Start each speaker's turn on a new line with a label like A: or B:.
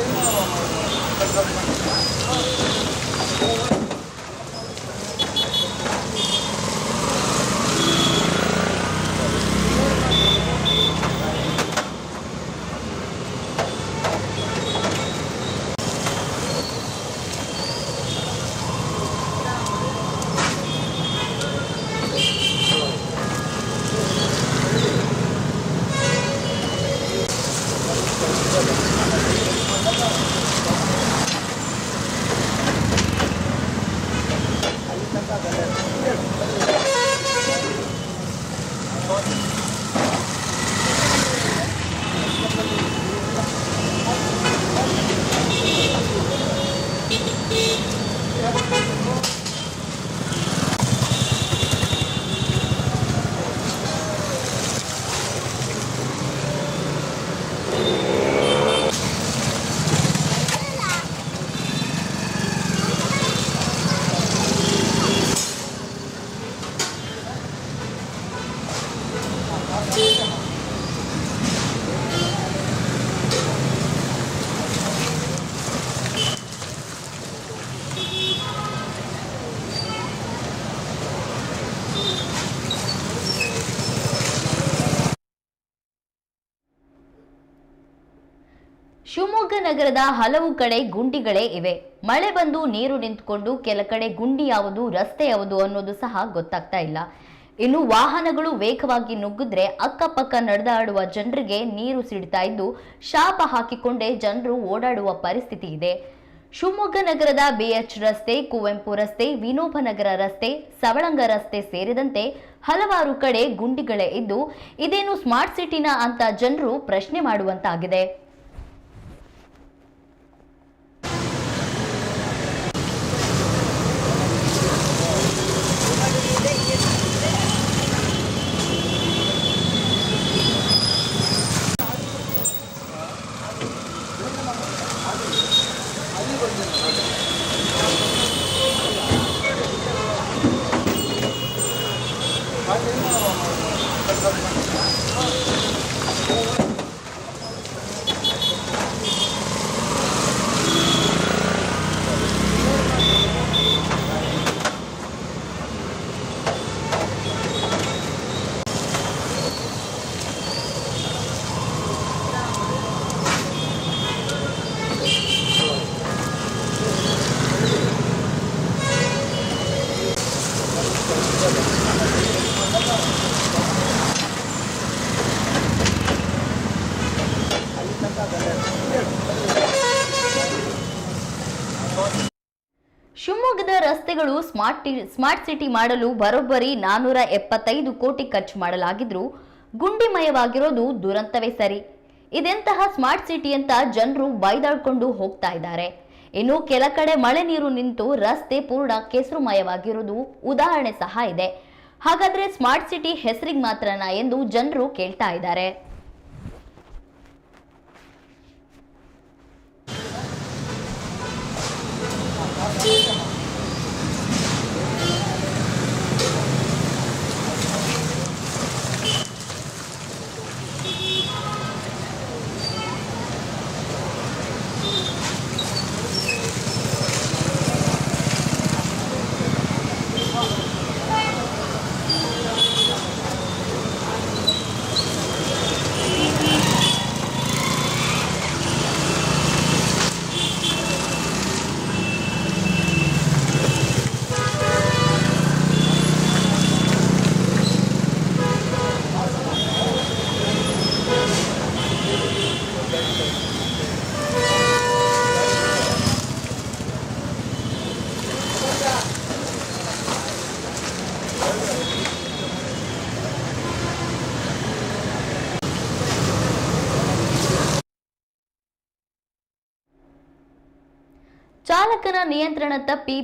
A: Thank you. Shivamogga ನಗರದ ಹಲವು ಕಡೆ ಗುಂಡಿಗಳೇ ಇವೆ. ಮಳೆ ಬಂದು ನೀರು ನಿಂತುಕೊಂಡು ಕೆಲ ಕಡೆ ಗುಂಡಿ ಯಾವುದು, ರಸ್ತೆ ಯಾವುದು ಅನ್ನೋದು ಸಹ ಗೊತ್ತಾಗ್ತಾ ಇಲ್ಲ. ಇನ್ನು ವಾಹನಗಳು ವೇಗವಾಗಿ ನುಗ್ಗಿದ್ರೆ ಅಕ್ಕಪಕ್ಕ ನಡೆದಾಡುವ ಜನರಿಗೆ ನೀರು ಸಿಡ್ತಾ ಇದ್ದು, ಶಾಪ ಹಾಕಿಕೊಂಡೇ ಜನರು ಓಡಾಡುವ ಪರಿಸ್ಥಿತಿ ಇದೆ. ಶಿವಮೊಗ್ಗ ನಗರದ ಬಿಎಚ್ ರಸ್ತೆ, ಕುವೆಂಪು ರಸ್ತೆ ವಿನೋಬ ನಗರ ರಸ್ತೆ, ಸವಳಂಗ ರಸ್ತೆ ಸೇರಿದಂತೆ ಹಲವಾರು ಕಡೆ ಗುಂಡಿಗಳೇ ಇದ್ದು, ಇದೇನು ಸ್ಮಾರ್ಟ್ ಸಿಟಿನ ಅಂತ ಜನರು ಪ್ರಶ್ನೆ ಮಾಡುವಂತಾಗಿದೆ. Thank you. ರಸ್ತೆಗಳು ಸ್ಮಾರ್ಟ್ ಸ್ಮಾರ್ಟ್ ಸಿಟಿ ಮಾಡಲು ಬರೋಬ್ಬರಿ ನಾನೂರ ಎಪ್ಪತ್ತೈದು ಕೋಟಿ ಖರ್ಚು ಮಾಡಲಾಗಿದ್ರೂ ಗುಂಡಿಮಯವಾಗಿರೋದು ದುರಂತವೇ ಸರಿ. ಇದೆಂತಹ ಸ್ಮಾರ್ಟ್ ಸಿಟಿ ಅಂತ ಜನರು ಬೈದಾಡ್ಕೊಂಡು ಹೋಗ್ತಾ ಇದ್ದಾರೆ. ಇನ್ನು ಕೆಲ ಕಡೆ ಮಳೆ ನೀರು ನಿಂತು ರಸ್ತೆ ಪೂರ್ಣ ಕೆಸರುಮಯವಾಗಿರೋದು ಉದಾಹರಣೆ ಸಹ ಇದೆ. ಹಾಗಾದ್ರೆ ಸ್ಮಾರ್ಟ್ ಸಿಟಿ ಹೆಸರಿಗೆ ಮಾತ್ರನಾ ಎಂದು ಜನರು ಕೇಳ್ತಾ ಇದ್ದಾರೆ. ಚಾಲಕನ ನಿಯಂತ್ರಣ ತಪ್ಪಿ